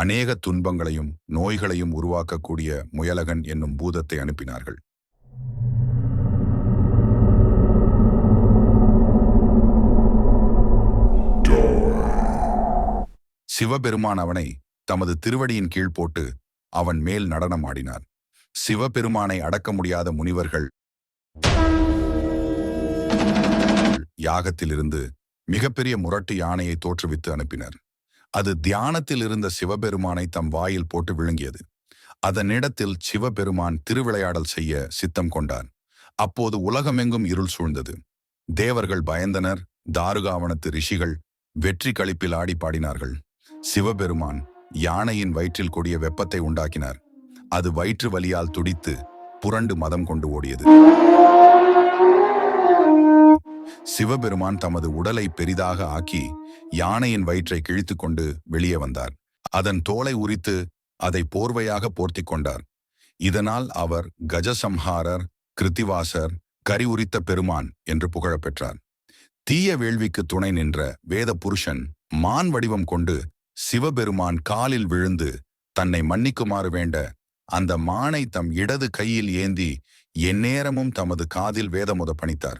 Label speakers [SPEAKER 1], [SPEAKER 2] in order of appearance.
[SPEAKER 1] அநேக துன்பங்களையும் நோய்களையும் உருவாக்கக்கூடிய முயலகன் என்னும் பூதத்தை அனுப்பினார்கள். சிவபெருமான் அவனை தமது திருவடியின் கீழ் போட்டு அவன் மேல் நடனம் ஆடினார் சிவபெருமானை அடக்க முடியாத முனிவர்கள் யாகத்திலிருந்து மிகப்பெரிய முரட்டு யானையை தோற்றுவித்து அனுப்பினர். அது தியானத்தில் இருந்த சிவபெருமானை தம் வாயில் போட்டு விழுங்கியது. அதனிடத்தில் சிவபெருமான் திருவிளையாடல் செய்ய சித்தம் கொண்டான். அப்போது உலகமெங்கும் இருள் சூழ்ந்தது. தேவர்கள் பயந்தனர் தாருகாவனத்து ரிஷிகள் வெற்றி களிப்பில் ஆடி பாடினார்கள். சிவபெருமான் யானையின் வயிற்றில் கொடிய வெப்பத்தை உண்டாக்கினார். அது வயிற்று வலியால் துடித்து புரண்டு மதம் கொண்டு ஓடியது. சிவபெருமான் தமது உடலை பெரிதாக ஆக்கி யானையின் வயிற்றை கிழித்து கொண்டு வெளியே வந்தார். அதன் தோலை உரித்து அதை போர்வையாக போர்த்திக் கொண்டார். இதனால் அவர் கஜசம்ஹாரர் கிருத்திவாசர் கரி உரித்த பெருமான் என்று புகழப் பெற்றார். தீய வேள்விக்கு துணை நின்ற வேத புருஷன் மான் வடிவம் கொண்டு சிவபெருமான் காலில் விழுந்து தன்னை மன்னிக்குமாறு வேண்ட அந்த மானை தம் இடது கையில் ஏந்தி எந்நேரமும் தமது காதில் வேதமுத பணித்தார்.